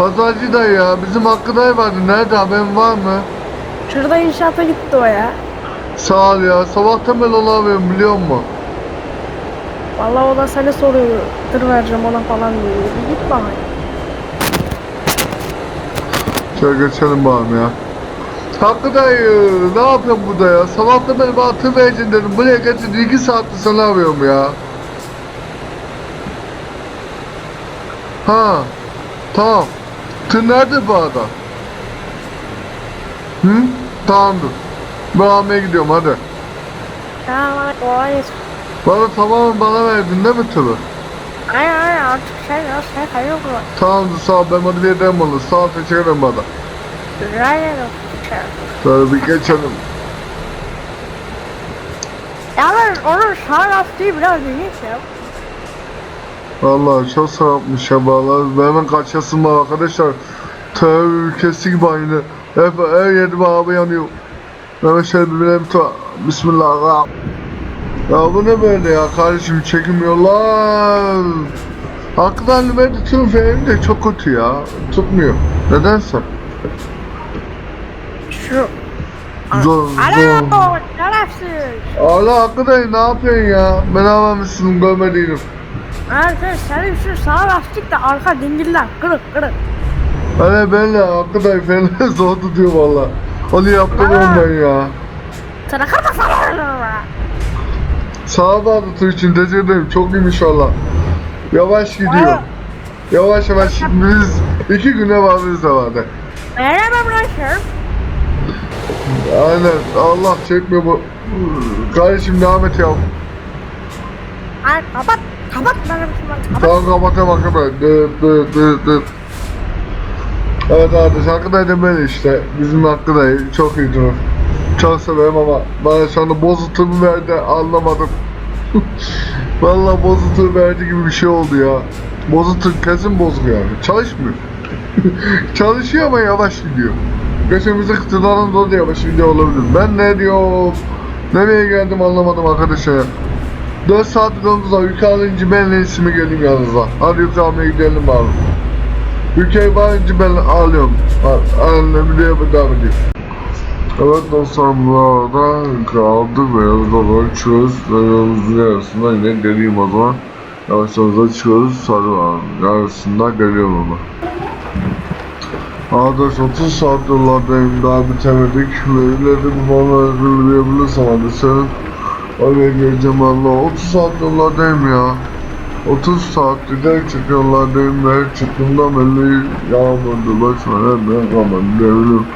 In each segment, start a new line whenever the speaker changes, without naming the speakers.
Pazarcı dayı ya bizim Hakkı dayı vardı. Nerede haberin var mı?
Şurada inşaata gitti o ya.
Sağ ol ya. Sabahtan beri onu arıyorum biliyor musun?
Vallahi o da seni soruyor. Tır vereceğim ona falan diyor. Bir git bana.
Şöyle geçelim bakalım ya. Hakkı dayı ne yapıyorsun burada ya? Sabahtan beri bana tır vereceksin dedim. Buraya getirdi. iki saattir sana arıyorum ya. Ha. Tamam. Tır nerede bu arada? Hı? Tamamdır. Ben almaya gidiyorum hadi.
Tamam hadi kolay gelsin.
Bana tamamen bana verdin değil mi tırı?
Aynen aynen artık sen ya sen kayıyor mu?
Tamamdır sağ ol. Ben hadi ederim onu. Sağ ol teşekkür ederim bana.
Rica ederim.
Şöyle bir geçelim.
Yalnız onun sağ lastiği biraz ilginç ya.
Vallahi çok sarapmış ya bağlar. Ben hemen kaçasım var arkadaşlar. Terör ülkesi gibi aynı. Hep her yerde araba yanıyor. Hemen şöyle bir ta. Bismillahirrahmanirrahim. Ya bu ne böyle ya kardeşim çekmiyorlar. Hakikaten verdi tüm film de çok kötü ya. Tutmuyor. Nedense.
Şu.
Zor zor.
Alo şerefsiz.
Allah hakikaten ne yapıyorsun ya? Ben almamışsın görmediydim.
Arkadaş senin şu sağ lastik de arka dingiller kırık kırık.
Hani ben de hakikaten fena zor tutuyor valla. Onu yaptım ben ya.
Sana kırma sana.
Sağa bağlı tır için teşekkür ederim. Çok iyiymiş valla. Yavaş gidiyor. Yavaş yavaş biz iki güne varırız herhalde.
Merhaba bırakıyorum.
Aynen Allah çekmiyor bu. Kardeşim devam et ya.
Ay kapat. Kapat benim şunu kapat.
Tamam kapatıyorum arkadaşlar. Dıt dıt dıt dıt. Evet da böyle işte. Bizim Hakkıday çok iyi durur. Çok severim ama bana şu anda bozutumu verdi anlamadım. Vallahi bozutu verdi gibi bir şey oldu ya. Bozutu kesin bozuk yani. Çalışmıyor. Çalışıyor ama yavaş gidiyor. Geçen bize kıtıların da yavaş gidiyor olabilir. Ben ne diyorum? Nereye geldim anlamadım arkadaşlar. 4 saat yolumuz var. Alınca ben ismi geleyim yanınıza. Hadi almaya gidelim abi. Ülkeyi ben alıyorum. Annem diye bir devam ediyor. Evet dostlar burada kaldık ve yolda açıyoruz. Ve yolumuzun yarısında yine geleyim o zaman. Yavaş yavaş açıyoruz. Sarı yarısında geliyorum ama. Arkadaş 30 saat yollardayım daha bitemedik ve ileride bu bana öldürebilirsem hadi senin Oraya geleceğim valla 30 saat yollardayım ya 30 saat gerçek yollardayım ve çıktığımda belli yağmurdu başıma ne ben kalmadı diyebilirim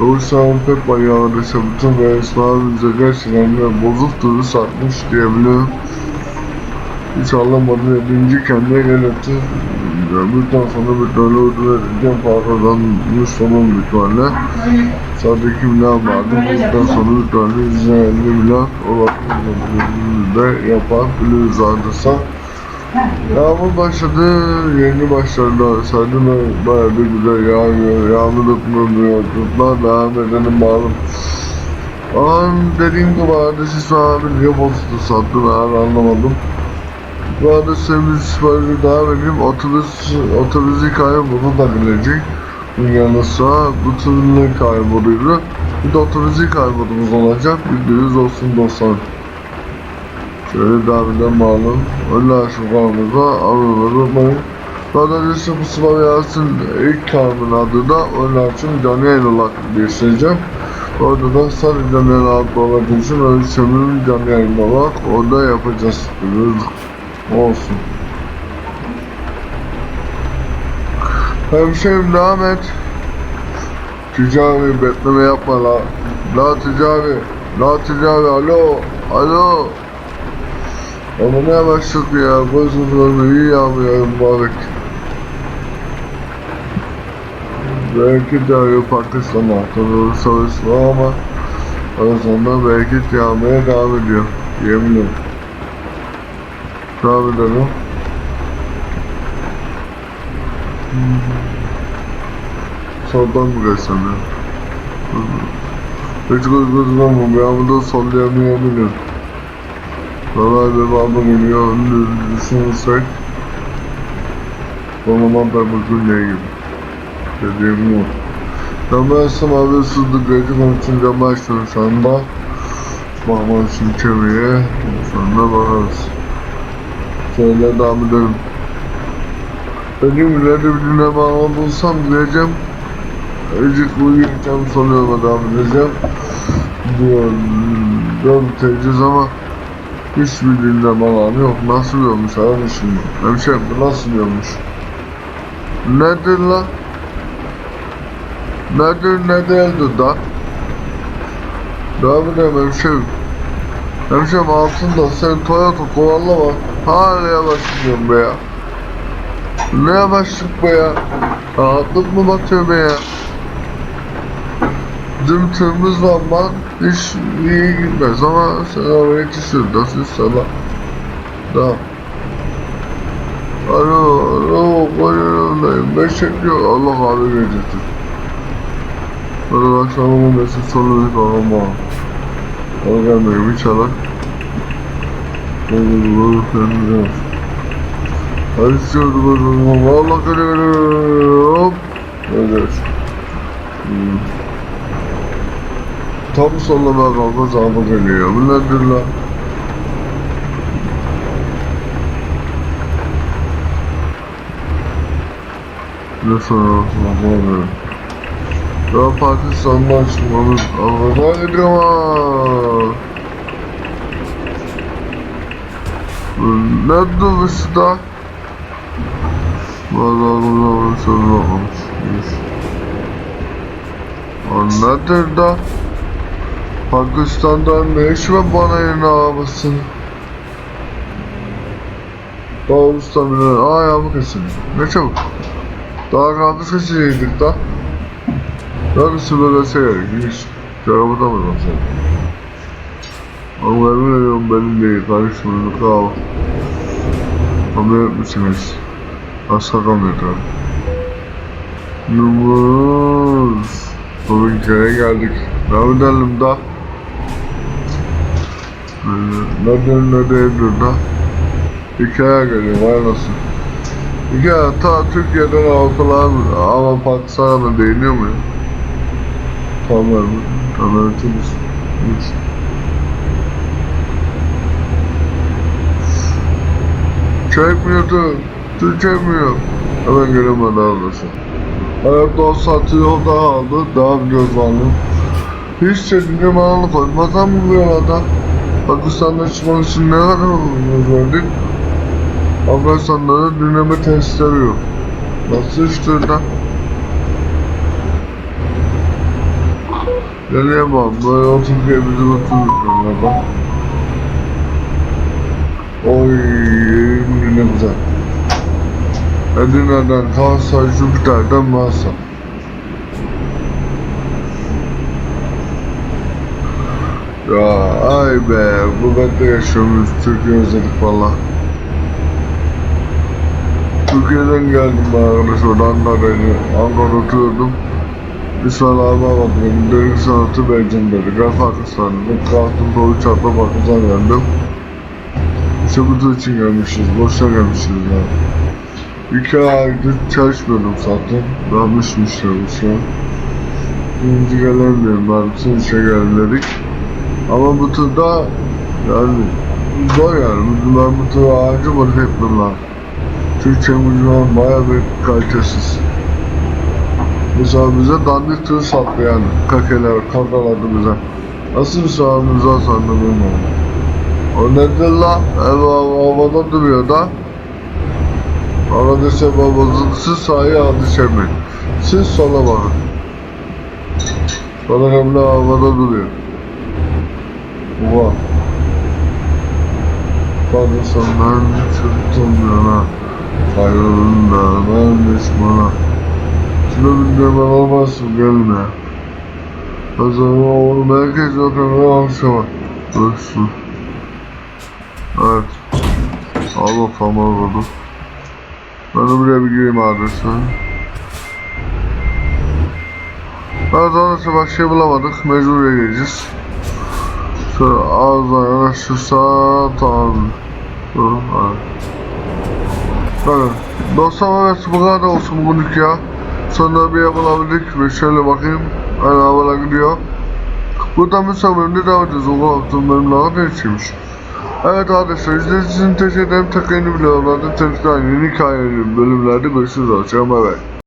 O yüzden pek bayağı bütün ve İsmail'imize gerçekten de bozuk turu satmış diyebilirim hiç anlamadım edince kendine gelirdi. Buradan sonra bir tane ödül edeceğim para kazanmış onun bir tane. 2 milyon vardı. Buradan sonra tane 150 milyon olarak da yapabiliriz arkadaşlar. Yağmur başladı, yeni başladı. Saydım ve bayağı bir güzel yağıyor. Yağmur ıtmıyor, tutma devam edelim bakalım. An dediğim gibi kardeşi sana bir niye bozdu sattı ben anlamadım. Bu arada sevgili siparişi daha vereyim. Otobüs, otobüs hikaye bunu da gelecek. Yanı sıra bütünlüğü kayboluydu. Bir de otobüs hikayemodumuz olacak. Bildiğiniz olsun dostlar. Şöyle edelim bakalım. Öyle aşıklarımıza abone unutmayın. Zaten işte bu sınav yazsın ilk kavmin adı da canlı yayın olarak değiştireceğim. Orada da sadece canlı yayın olarak için ölçümün yayın olarak orada yapacağız. Olsun. Hemşehrim devam et. Ticari bekleme yapma la. La ticari. La ticari alo. Alo. Ama ne yavaşlık ya. Gözümüzü iyi yapıyor mübarek. Belki de arıyor Pakistan'a. Tabii savaş var ama arasında belki yağmaya devam ediyor. Yemin ederim. Devam edelim. Soldan mı geçsem ya? Hiç göz gözüm ama ben burada sollayamayabilirim. Vallahi devamı geliyor, düşünürsek. Donanma da bugün ne gibi? Dediğim o. Ben ben sana habersizlik recep için cam açtım şu anda. Bakmak için çevreye. Sonra bakarız. Şöyle devam edelim. Benim ileride bir dinleme alanı bulsam diyeceğim. Azıcık uyuyacağım sonra yola devam edeceğim. Diyor, dört tecrüz ama hiçbir dinleme alanı yok. Nasıl yiyormuş abi şimdi? Hemşerim bu nasıl yiyormuş? Nedir la? Nedir ne değildir da? Devam edelim hemşerim. Hemşerim altında sen Toyota Corolla var. Hala gidiyorsun be ya. Ne yavaşlık be ya? Rahatlık mı batıyor be ya? Dün tırımız var lan hiç iyi gitmez ama yetişiyor. Nasıl sana? Da. Alo, alo, koyuyorum. Ben çekiyor. Allah abi verecektir. Böyle akşamımın mesut sonu bir kalma. Bana gelmiyor bir çalar. Olur, olur, kendine. Hadi zaman. Valla geliyorum. Evet. Hmm. Tam sollamaya kalka sağıma geliyor. Bu nedir lan? Ne sonra bakma Ya Pakistan'dan çıkmamız Allah'a gidiyorum ha. Ne durmuş da? Valla bunu sonra olmuş. O nedir da? Pakistan'dan ne iş var bana yine ağabeysin? Doğrustan bile ayağımı kesin. Ne çabuk. Daha kaldı seçecektik da. Yarısı böyle şey giriş. Arabada mı lan sen? Ama emin ediyorum benim değil. Karışmıyor. Kal. Kamyon misiniz? Kamyon tabi. Yumuz. Bugün köye geldik. Ne edelim da? Ee, Ne dön ne değildir da? Hikaye geliyor vay nasıl? Hikaye ta Türkiye'den altılar ama Pakistan'a değiniyor mu? Tamam mı? Tamam ötürüz. Hiç. Çekmiyor. Hemen gelemedi arkadaşlar. Hayatta o saati yolda aldı. Daha bir göz vardı. Hiç çekimde bana koymazsan mı bu yolda? Pakistan'da çıkmak için ne kadar uzun verdik? Afganistan'da dinleme testleri yok. Nasıl işte lan? Bak, böyle oturup oturuyoruz bak. Oy, ne güzel. Edirne'den Kalsa, Jüpiter'den Marsa. Ya ay be, bu bende yaşıyormuş. Türkiye özledik valla. Türkiye'den geldim ben arkadaşlar, Ankara'ydı. Ankara'da oturuyordum. İsmail abi aradı beni, derin sanatı vereceğim dedi. Gel Pakistan'da, kalktım doğu çatla Pakistan geldim. İşte bu için gelmişiz, boşuna gelmişiz ya. İki aydır çalışmıyordum zaten. Birinci gelen diyorum ben bütün işe gelin dedik. Ama bu turda yani zor yani. Ben bu turu harcamadık hep bunlar. Türkçemiz şu an baya bir kalitesiz. Mesela bize dandik tır sattı yani. Kakeler, kakaladı bize. Nasıl bir sahamız var sandım bilmiyorum. O nedir la? Ev havada duruyor da. Arkadaşlar babamızın siz sahaya adı çemin. Siz sola bakın. Sola kamera havada duruyor. Oha. Pakistan'dan çıktım yana. Ayrılığında ben düşmana. Şunu bilmem olmazsın gelme. O zaman oğlum herkes yok ama akşama. Dursun. Evet. Al bakalım oldu. Ben de buraya bir gireyim adresi. Evet adresi başka şey bulamadık. Mecbur buraya. Şöyle ağızdan yanaşırsa tamam. Evet. Bakın. Dostlar evet bu kadar olsun bugünlük ya. Sonra bir yapılabildik mi? Şöyle bakayım. Hani havalar gidiyor. Buradan müsaadenle devam edeceğiz. O haftanın bölümleri değişmiş. Evet arkadaşlar izlediğiniz için teşekkür ederim. Tekrar yeni videolarda tekrar yeni hikayenin bölümlerde görüşürüz. Hoşçakalın. Bay.